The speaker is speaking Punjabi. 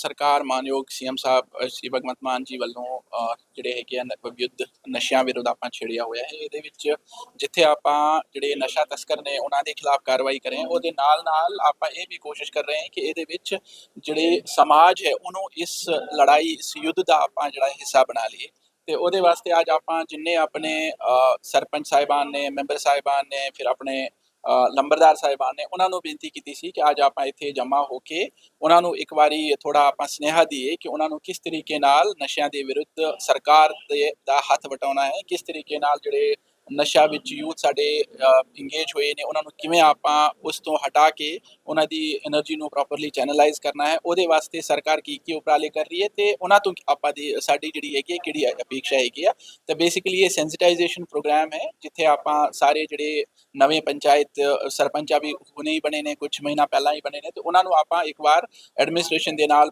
ਸਰਕਾਰ, ਮਾਨਯੋਗ ਸੀਐਮ ਸਾਹਿਬ ਸ਼੍ਰੀ ਭਗਵੰਤ ਮਾਨ ਜੀ ਵੱਲੋਂ ਜਿਹੜੇ ਹੈਗੇ ਆ ਨ- ਵਿਰੁੱਧ ਨਸ਼ਿਆਂ ਵਿਰੁੱਧ ਆਪਾਂ ਛੇੜਿਆ ਹੋਇਆ ਹੈ। ਇਹਦੇ ਵਿੱਚ ਜਿੱਥੇ ਆਪਾਂ ਜਿਹੜੇ ਨਸ਼ਾ ਤਸਕਰ ਨੇ, ਉਹਨਾਂ ਦੇ ਖਿਲਾਫ ਕਾਰਵਾਈ ਕਰੇ ਉਹਦੇ ਨਾਲ ਨਾਲ ਆਪਾਂ ਇਹ ਵੀ ਕੋਸ਼ਿਸ਼ ਕਰ ਰਹੇ ਹਾਂ ਕਿ ਇਹਦੇ ਵਿੱਚ ਜਿਹੜੇ ਸਮਾਜ ਹੈ, ਉਹਨੂੰ ਇਸ ਲੜਾਈ, ਇਸ ਯੁੱਧ ਦਾ ਆਪਾਂ ਜਿਹੜਾ ਹਿੱਸਾ ਬਣਾ ਲਈਏ। ਤੇ ਉਹਦੇ ਵਾਸਤੇ ਅੱਜ ਆਪਾਂ ਜਿੰਨੇ ਆਪਣੇ ਸਰਪੰਚ ਸਾਹਿਬਾਨ ਨੇ, ਮੈਂਬਰ ਸਾਹਿਬਾਨ ਨੇ, ਫਿਰ ਆਪਣੇ ਲੰਬਰਦਾਰ ਸਾਹਿਬਾਨ ਨੇ ਉਹਨਾਂ ਨੂੰ ਬੇਨਤੀ ਕੀਤੀ ਸੀ ਕਿ ਅੱਜ ਆਪਾਂ ਇੱਥੇ ਜਮ੍ਹਾਂ ਹੋ ਕੇ ਉਹਨਾਂ ਨੂੰ ਇੱਕ ਵਾਰੀ ਥੋੜਾ ਆਪਾਂ ਸਨੇਹਾ ਦਈਏ ਕਿ ਉਹਨਾਂ ਨੂੰ ਕਿਸ ਤਰੀਕੇ ਨਾਲ ਨਸ਼ਿਆਂ ਦੇ ਵਿਰੁੱਧ ਸਰਕਾਰ ਦੇ, ਦਾ ਹੱਥ ਵਟਾਉਣਾ ਹੈ, ਕਿਸ ਤਰੀਕੇ ਨਾਲ ਜਿਹੜੇ ਨਸ਼ਾ ਵਿੱਚ ਯੂਥ ਸਾਡੇ ਇੰਗੇਜ ਹੋਏ ਨੇ, ਉਹਨਾਂ ਨੂੰ ਕਿਵੇਂ ਆਪਾਂ ਉਸ ਤੋਂ ਹਟਾ ਕੇ ਉਹਨਾਂ ਦੀ એનર્ਜੀ ਨੂੰ ਪ੍ਰੋਪਰਲੀ ਚੈਨਲਾਈਜ਼ ਕਰਨਾ ਹੈ, ਉਹਦੇ ਵਾਸਤੇ ਸਰਕਾਰ ਕੀ ਕੀ ਉਪਰਾਲੇ ਕਰ ਰਹੀ ਹੈ ਤੇ ਉਹਨਾਂ ਤੋਂ ਆਪਾਂ ਦੀ, ਸਾਡੀ ਜਿਹੜੀ ਹੈਗੀ ਕਿਹੜੀ ਅਪੇਕਸ਼ਾ ਹੈਗੀ ਆ। ਤਾਂ ਬੇਸਿਕਲੀ ਇਹ ਸੈਂਸਿਟਾਈਜੇਸ਼ਨ ਪ੍ਰੋਗਰਾਮ ਹੈ, ਜਿੱਥੇ ਆਪਾਂ ਸਾਰੇ ਜਿਹੜੇ ਨਵੇਂ ਪੰਚਾਇਤ, ਸਰਪੰਚਾ ਵੀ ਹੁਣੇ ਹੀ ਬਣੇ ਨੇ ਕੁਝ ਮਹੀਨਾ ਪਹਿਲਾਂ ਹੀ ਬਣੇ ਨੇ, ਤੇ ਉਹਨਾਂ ਨੂੰ ਆਪਾਂ ਇੱਕ ਵਾਰ ਐਡਮਿਨਿਸਟ੍ਰੇਸ਼ਨ ਦੇ ਨਾਲ